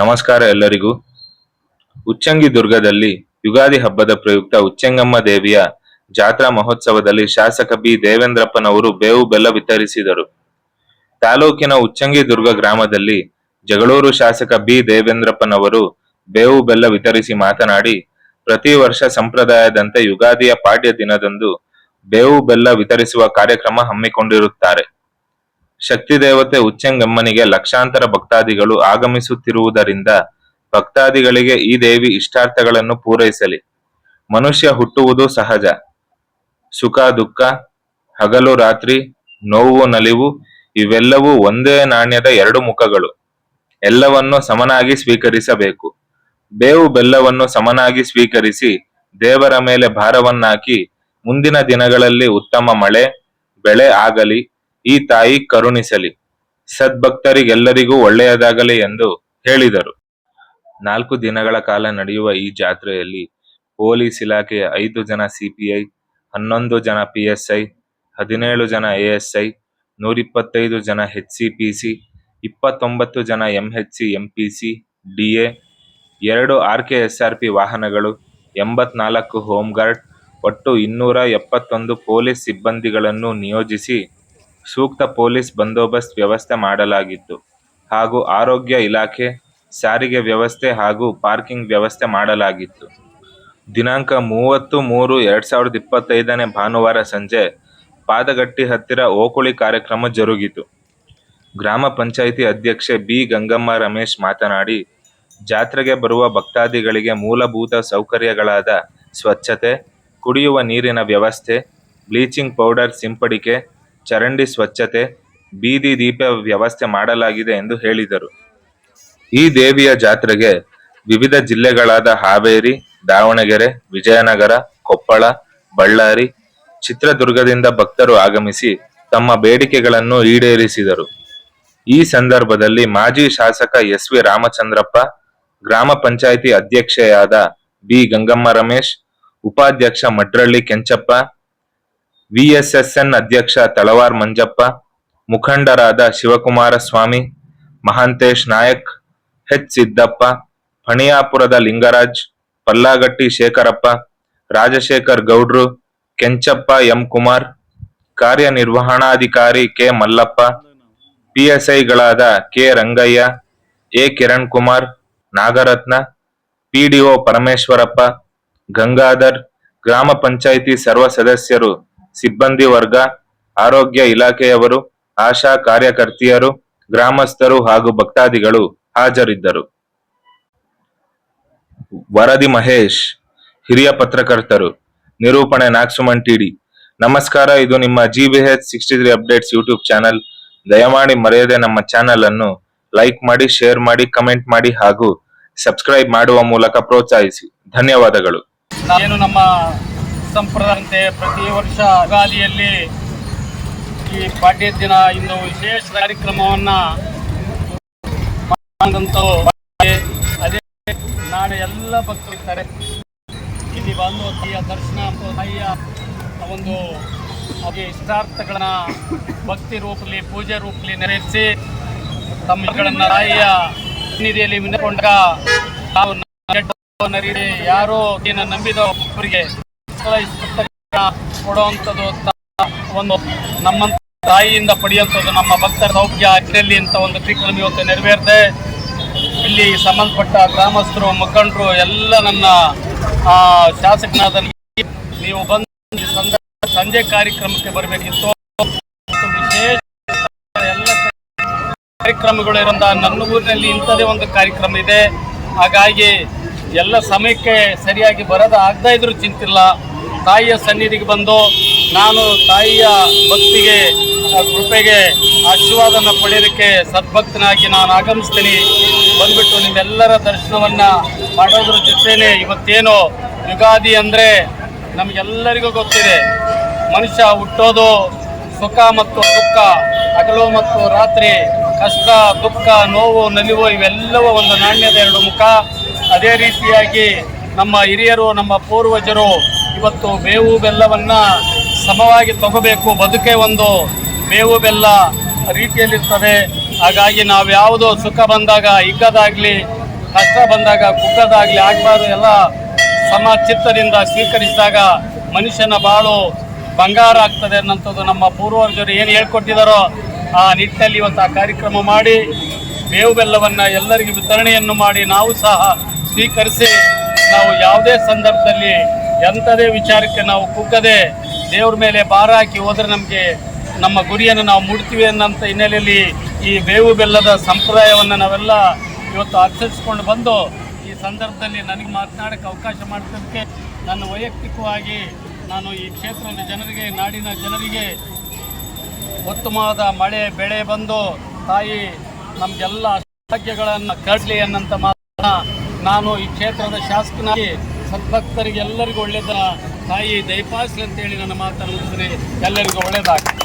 ನಮಸ್ಕಾರ ಎಲ್ಲರಿಗೂ. ಉಚ್ಚಂಗಿ ದುರ್ಗದಲ್ಲಿ ಯುಗಾದಿ ಹಬ್ಬದ ಪ್ರಯುಕ್ತ ಉಚ್ಚಂಗಮ್ಮ ದೇವಿಯ ಜಾತ್ರಾ ಮಹೋತ್ಸವದಲ್ಲಿ ಶಾಸಕ ಬಿ. ದೇವೇಂದ್ರಪ್ಪನವರು ಬೇವು ಬೆಲ್ಲ ವಿತರಿಸಿದರು. ತಾಲೂಕಿನ ಉಚ್ಚಂಗಿ ದುರ್ಗ ಗ್ರಾಮದಲ್ಲಿ ಜಗಳೂರು ಶಾಸಕ ಬಿ. ದೇವೇಂದ್ರಪ್ಪನವರು ಬೇವು ಬೆಲ್ಲ ವಿತರಿಸಿ ಮಾತನಾಡಿ, ಪ್ರತಿ ವರ್ಷ ಸಂಪ್ರದಾಯದಂತೆ ಯುಗಾದಿಯ ಪಾಡ್ಯ ದಿನದಂದು ಬೇವು ಬೆಲ್ಲ ವಿತರಿಸುವ ಕಾರ್ಯಕ್ರಮ ಹಮ್ಮಿಕೊಂಡಿರುತ್ತಾರೆ. ಶಕ್ತಿ ದೇವತೆ ಉಚ್ಚಂಗಮ್ಮನಿಗೆ ಲಕ್ಷಾಂತರ ಭಕ್ತಾದಿಗಳು ಆಗಮಿಸುತ್ತಿರುವುದರಿಂದ ಭಕ್ತಾದಿಗಳಿಗೆ ಈ ದೇವಿ ಇಷ್ಟಾರ್ಥಗಳನ್ನು ಪೂರೈಸಲಿ. ಮನುಷ್ಯ ಹುಟ್ಟುವುದು ಸಹಜ. ಸುಖ, ದುಃಖ, ಹಗಲು, ರಾತ್ರಿ, ನೋವು, ನಲಿವು ಇವೆಲ್ಲವೂ ಒಂದೇ ನಾಣ್ಯದ ಎರಡು ಮುಖಗಳು. ಎಲ್ಲವನ್ನು ಸಮನಾಗಿ ಸ್ವೀಕರಿಸಬೇಕು. ಬೇವು ಬೆಲ್ಲವನ್ನು ಸಮನಾಗಿ ಸ್ವೀಕರಿಸಿ ದೇವರ ಮೇಲೆ ಭಾರವನ್ನಾಕಿ ಮುಂದಿನ ದಿನಗಳಲ್ಲಿ ಉತ್ತಮ ಮಳೆ, ಬೆಳೆ ಆಗಲಿ. ಈ ತಾಯಿ ಕರುಣಿಸಲಿ. ಸದ್ಭಕ್ತರಿಗೆಲ್ಲರಿಗೂ ಒಳ್ಳೆಯದಾಗಲಿ ಎಂದು ಹೇಳಿದರು. ನಾಲ್ಕು ದಿನಗಳ ಕಾಲ ನಡೆಯುವ ಈ ಜಾತ್ರೆಯಲ್ಲಿ ಪೊಲೀಸ್ ಇಲಾಖೆಯ ಐದು ಜನ ಸಿಪಿಐ, ಹನ್ನೊಂದು ಜನ ಪಿಎಸ್ಐ ಹದಿನೇಳು ಜನ ಎಎಸ್ಐ ನೂರಿಪ್ಪತ್ತೈದು ಜನ ಎಚ್ಸಿಪಿಸಿ ಇಪ್ಪತ್ತೊಂಬತ್ತು ಜನ ಎಂಎಚ್ಸಿ ಎಂಪಿಸಿ ಡಿಎ ಎರಡು ಆರ್ಕೆಎಸ್ಆರ್ಪಿ ವಾಹನಗಳು, ಎಂಬತ್ನಾಲ್ಕು ಹೋಮ್ಗಾರ್ಡ್ ಒಟ್ಟು ಇನ್ನೂರ ಎಪ್ಪತ್ತೊಂದು ಪೊಲೀಸ್ ಸಿಬ್ಬಂದಿಗಳನ್ನು ನಿಯೋಜಿಸಿ ಸೂಕ್ತ ಪೊಲೀಸ್ ಬಂದೋಬಸ್ತ್ ವ್ಯವಸ್ಥೆ ಮಾಡಲಾಗಿತ್ತು ಹಾಗೂ ಆರೋಗ್ಯ ಇಲಾಖೆ, ಸಾರಿಗೆ ವ್ಯವಸ್ಥೆ ಹಾಗೂ ಪಾರ್ಕಿಂಗ್ ವ್ಯವಸ್ಥೆ ಮಾಡಲಾಗಿತ್ತು. ದಿನಾಂಕ ಮೂವತ್ತು ಮೂರು ಎರಡು ಸಾವಿರದ ಇಪ್ಪತ್ತೈದನೇ ಭಾನುವಾರ ಸಂಜೆ ಪಾದಗಟ್ಟಿ ಹತ್ತಿರ ಓಕುಳಿ ಕಾರ್ಯಕ್ರಮ ಜರುಗಿತು. ಗ್ರಾಮ ಪಂಚಾಯಿತಿ ಅಧ್ಯಕ್ಷೆ ಬಿ ಗಂಗಮ್ಮ ರಮೇಶ್ ಮಾತನಾಡಿ, ಜಾತ್ರೆಗೆ ಬರುವ ಭಕ್ತಾದಿಗಳಿಗೆ ಮೂಲಭೂತ ಸೌಕರ್ಯಗಳಾದ ಸ್ವಚ್ಛತೆ, ಕುಡಿಯುವ ನೀರಿನ ವ್ಯವಸ್ಥೆ, ಬ್ಲೀಚಿಂಗ್ ಪೌಡರ್ ಸಿಂಪಡಿಕೆ ಚರಂಡಿ ಸ್ವಚ್ಛತೆ, ಬೀದಿ ದೀಪ ವ್ಯವಸ್ಥೆ ಮಾಡಲಾಗಿದೆ ಎಂದು ಹೇಳಿದರು. ಈ ದೇವಿಯ ಜಾತ್ರೆಗೆ ವಿವಿಧ ಜಿಲ್ಲೆಗಳಾದ ಹಾವೇರಿ, ದಾವಣಗೆರೆ, ವಿಜಯನಗರ, ಕೊಪ್ಪಳ, ಬಳ್ಳಾರಿ, ಚಿತ್ರದುರ್ಗದಿಂದ ಭಕ್ತರು ಆಗಮಿಸಿ ತಮ್ಮ ಬೇಡಿಕೆಗಳನ್ನು ಈಡೇರಿಸಿದರು. ಈ ಸಂದರ್ಭದಲ್ಲಿ ಮಾಜಿ ಶಾಸಕ ಎಸ್ ವಿ ರಾಮಚಂದ್ರಪ್ಪ, ಗ್ರಾಮ ಪಂಚಾಯಿತಿ ಅಧ್ಯಕ್ಷೆಯಾದ ಬಿ ಗಂಗಮ್ಮ ರಮೇಶ್, ಉಪಾಧ್ಯಕ್ಷ ಮಡ್ರಳ್ಳಿ ಕೆಂಚಪ್ಪ ವಿಎಸ್ಎಸ್ಎನ್ ಅಧ್ಯಕ್ಷ ತಳವಾರ್ ಮಂಜಪ್ಪ, ಮುಖಂಡರಾದ ಶಿವಕುಮಾರ ಸ್ವಾಮಿ ಮಹಾಂತೇಶ್ ನಾಯಕ್ ಹೆಚ್ ಸಿದ್ದಪ್ಪ ಫಣಿಯಾಪುರದ ಲಿಂಗರಾಜ್, ಪಲ್ಲಾಗಟ್ಟಿ ಶೇಖರಪ್ಪ, ರಾಜಶೇಖರ್ ಗೌಡ್ರು, ಕೆಂಚಪ್ಪ ಎಂ ಕುಮಾರ್ ಕಾರ್ಯನಿರ್ವಹಣಾಧಿಕಾರಿ K Mallappa, ಪಿಎಸ್ಐಗಳಾದ K Rangaiah, A Kiran Kumar Nagaratna, PDO Parameshwarappa, Gangadhar, ಗ್ರಾಮ ಪಂಚಾಯಿತಿ ಸರ್ವ ಸದಸ್ಯರು ಸಿಬ್ಬಂದಿ ವರ್ಗ, ಆರೋಗ್ಯ ಇಲಾಖೆಯವರು, ಆಶಾ ಕಾರ್ಯಕರ್ತೆಯರು, ಗ್ರಾಮಸ್ಥರು ಹಾಗೂ ಭಕ್ತಾದಿಗಳು ಹಾಜರಿದ್ದರು. ವರದಿ ಮಹೇಶ್, ಹಿರಿಯ ಪತ್ರಕರ್ತರು, ನಿರೂಪಣೆ ನಾಗಸುಮನ್ ಟಿಡಿ. ನಮಸ್ಕಾರ, ಇದು ನಿಮ್ಮ G B H sixty three updates YouTube channel ದಯಮಾಡಿ ಮರೆಯದೆ ನಮ್ಮ ಚಾನಲ್ ಅನ್ನು ಲೈಕ್ ಮಾಡಿ ಶೇರ್ ಮಾಡಿ ಕಮೆಂಟ್ ಮಾಡಿ ಹಾಗೂ ಸಬ್ಸ್ಕ್ರೈಬ್ ಮಾಡುವ ಮೂಲಕ ಪ್ರೋತ್ಸಾಹಿಸಿ. ಧನ್ಯವಾದಗಳು. ಏನು ನಮ್ಮ ಸಂಪ್ರದಾಯಂತೆ ಪ್ರತಿ ವರ್ಷ ಯುಗಾದಿಯಲ್ಲಿ ಈ ಪಾಡ್ಯ ದಿನ ಇಂದು ವಿಶೇಷ ಕಾರ್ಯಕ್ರಮವನ್ನು ಅದೇ ನಾಳೆ ಎಲ್ಲ ಭಕ್ತರು ಇರ್ತಾರೆ. ಇಲ್ಲಿ ಬಂದು ತಾಯಿಯ ದರ್ಶನ ತಾಯಿಯ ಒಂದು ಅವರಿಗೆ ಇಷ್ಟಾರ್ಥಗಳನ್ನ ಭಕ್ತಿ ರೂಪಲಿ ಪೂಜೆ ರೂಪಲಿ ನೆರವೇರಿಸಿ ತಮ್ಮ ಮಕ್ಕಳನ್ನ ತಾಯಿಯ ನಿಧಿಯಲ್ಲಿ ವಿನಕೊಂಡಾಗ ನಾವು ಯಾರೋ ನಂಬಿದ ಅವರಿಗೆ ಕೊಡುವಂಥದ್ದು ಒಂದು ನಮ್ಮ ತಾಯಿಯಿಂದ ಪಡೆಯುವಂಥದ್ದು ನಮ್ಮ ಭಕ್ತರ ಸೌಖ್ಯ ಅಗ್ನಲ್ಲಿ ಅಂತ ಒಂದು ಕಾರ್ಯಕ್ರಮ ಇವತ್ತು ನೆರವೇರಿದೆ ಇಲ್ಲಿ ಸಂಬಂಧಪಟ್ಟ ಗ್ರಾಮಸ್ಥರು, ಮುಖಂಡರು, ಎಲ್ಲ ನನ್ನ ಶಾಸಕನಾದ ನೀವು ಬಂದು ಸಂಜೆ ಕಾರ್ಯಕ್ರಮಕ್ಕೆ ಬರಬೇಕಿತ್ತು. ಎಲ್ಲ ಕಾರ್ಯಕ್ರಮಗಳು ಇರೋದ ನನ್ನ ಊರಿನಲ್ಲಿ ಇಂಥದೇ ಒಂದು ಕಾರ್ಯಕ್ರಮ ಇದೆ. ಹಾಗಾಗಿ ಎಲ್ಲ ಸಮಯಕ್ಕೆ ಸರಿಯಾಗಿ ಬರದ ಆಗದೇ ಇದ್ರು ಚಿಂತಿಲ್ಲ. ತಾಯಿಯ ಸನ್ನಿಧಿಗೆ ಬಂದು ನಾನು ತಾಯಿಯ ಭಕ್ತಿಗೆ ಕೃಪೆಗೆ ಆಶೀರ್ವಾದನ ಪಡೆಯೋದಕ್ಕೆ ಸದ್ಭಕ್ತನಾಗಿ ನಾನು ಆಗಮಿಸ್ತೀನಿ. ಬಂದ್ಬಿಟ್ಟು ನಿಮ್ಮೆಲ್ಲರ ದರ್ಶನವನ್ನ ಮಾಡೋದ್ರ ಜೊತೆನೆ ಇವತ್ತೇನು ಯುಗಾದಿ ಅಂದರೆ ನಮಗೆಲ್ಲರಿಗೂ ಗೊತ್ತಿದೆ. ಮನುಷ್ಯ ಹುಟ್ಟೋದು ಸುಖ ಮತ್ತು ದುಃಖ, ಹಗಲು ಮತ್ತು ರಾತ್ರಿ, ಕಷ್ಟ, ದುಃಖ, ನೋವು, ನಲಿವು ಇವೆಲ್ಲವೂ ಒಂದು ನಾಣ್ಯದ ಎರಡು ಮುಖ. ಅದೇ ರೀತಿಯಾಗಿ ನಮ್ಮ ಹಿರಿಯರು, ನಮ್ಮ ಪೂರ್ವಜರು ಇವತ್ತು ಬೇವು ಬೆಲ್ಲವನ್ನು ಸಮವಾಗಿ ತಗೋಬೇಕು. ಬದುಕೆ ಒಂದು ಬೇವು ಬೆಲ್ಲ ರೀತಿಯಲ್ಲಿರ್ತದೆ. ಹಾಗಾಗಿ ನಾವು ಯಾವುದೋ ಸುಖ ಬಂದಾಗ ಹಿಗ್ಗದಾಗಲಿ, ಕಷ್ಟ ಬಂದಾಗ ಕುಗ್ಗದಾಗಲಿ ಆಗಬಾರ್ದು. ಎಲ್ಲ ಸಮಚಿತ್ತದಿಂದ ಸ್ವೀಕರಿಸಿದಾಗ ಮನುಷ್ಯನ ಬಾಳು ಬಂಗಾರ ಆಗ್ತದೆ ಅನ್ನೋಂಥದ್ದು ನಮ್ಮ ಪೂರ್ವಜರು ಏನು ಹೇಳ್ಕೊಟ್ಟಿದ್ದಾರೋ ಆ ನಿಟ್ಟಿನಲ್ಲಿ ಇವತ್ತು ಆ ಕಾರ್ಯಕ್ರಮ ಮಾಡಿ ಬೇವು ಬೆಲ್ಲವನ್ನು ಎಲ್ಲರಿಗೂ ವಿತರಣೆಯನ್ನು ಮಾಡಿ, ನಾವು ಸಹ ಸ್ವೀಕರಿಸಿ ನಾವು ಯಾವುದೇ ಸಂದರ್ಭದಲ್ಲಿ ಎಂಥದೇ ವಿಚಾರಕ್ಕೆ ನಾವು ಕುಗ್ಗದೆ ದೇವ್ರ ಮೇಲೆ ಭಾರ ಹಾಕಿ ಹೋದರೆ ನಮಗೆ ನಮ್ಮ ಗುರಿಯನ್ನು ನಾವು ಮುಡ್ತೀವಿ ಅನ್ನೋಂಥ ಹಿನ್ನೆಲೆಯಲ್ಲಿ ಈ ಬೇವು ಬೆಲ್ಲದ ಸಂಪ್ರದಾಯವನ್ನು ನಾವೆಲ್ಲ ಇವತ್ತು ಆಚರಿಸ್ಕೊಂಡು ಬಂದು ಈ ಸಂದರ್ಭದಲ್ಲಿ ನನಗೆ ಮಾತನಾಡೋಕ್ಕೆ ಅವಕಾಶ ಮಾಡಿದ್ದಕ್ಕೆ ನನ್ನ ವೈಯಕ್ತಿಕವಾಗಿ ನಾನು ಈ ಕ್ಷೇತ್ರದ ಜನರಿಗೆ, ನಾಡಿನ ಜನರಿಗೆ ಉತ್ತಮವಾದ ಮಳೆ, ಬೆಳೆ ಬಂದು ತಾಯಿ ನಮಗೆಲ್ಲ ಭಾಗ್ಯಗಳನ್ನು ಕಡಲಿ ಅನ್ನೋಂಥ ಮಾತನ್ನ ನಾನು ಈ ಕ್ಷೇತ್ರದ ಶಾಸಕನಾಗಿ ಸದ್ಭಕ್ತರಿಗೆ ಎಲ್ಲರಿಗೂ ಒಳ್ಳೆಯದ ತಾಯಿ ದಯಪಾಲಿಸಲಿ ಅಂತೇಳಿ ನನ್ನ ಮಾತನ್ನು ಎಲ್ಲರಿಗೂ ಒಳ್ಳೆಯದಾಗಲಿ.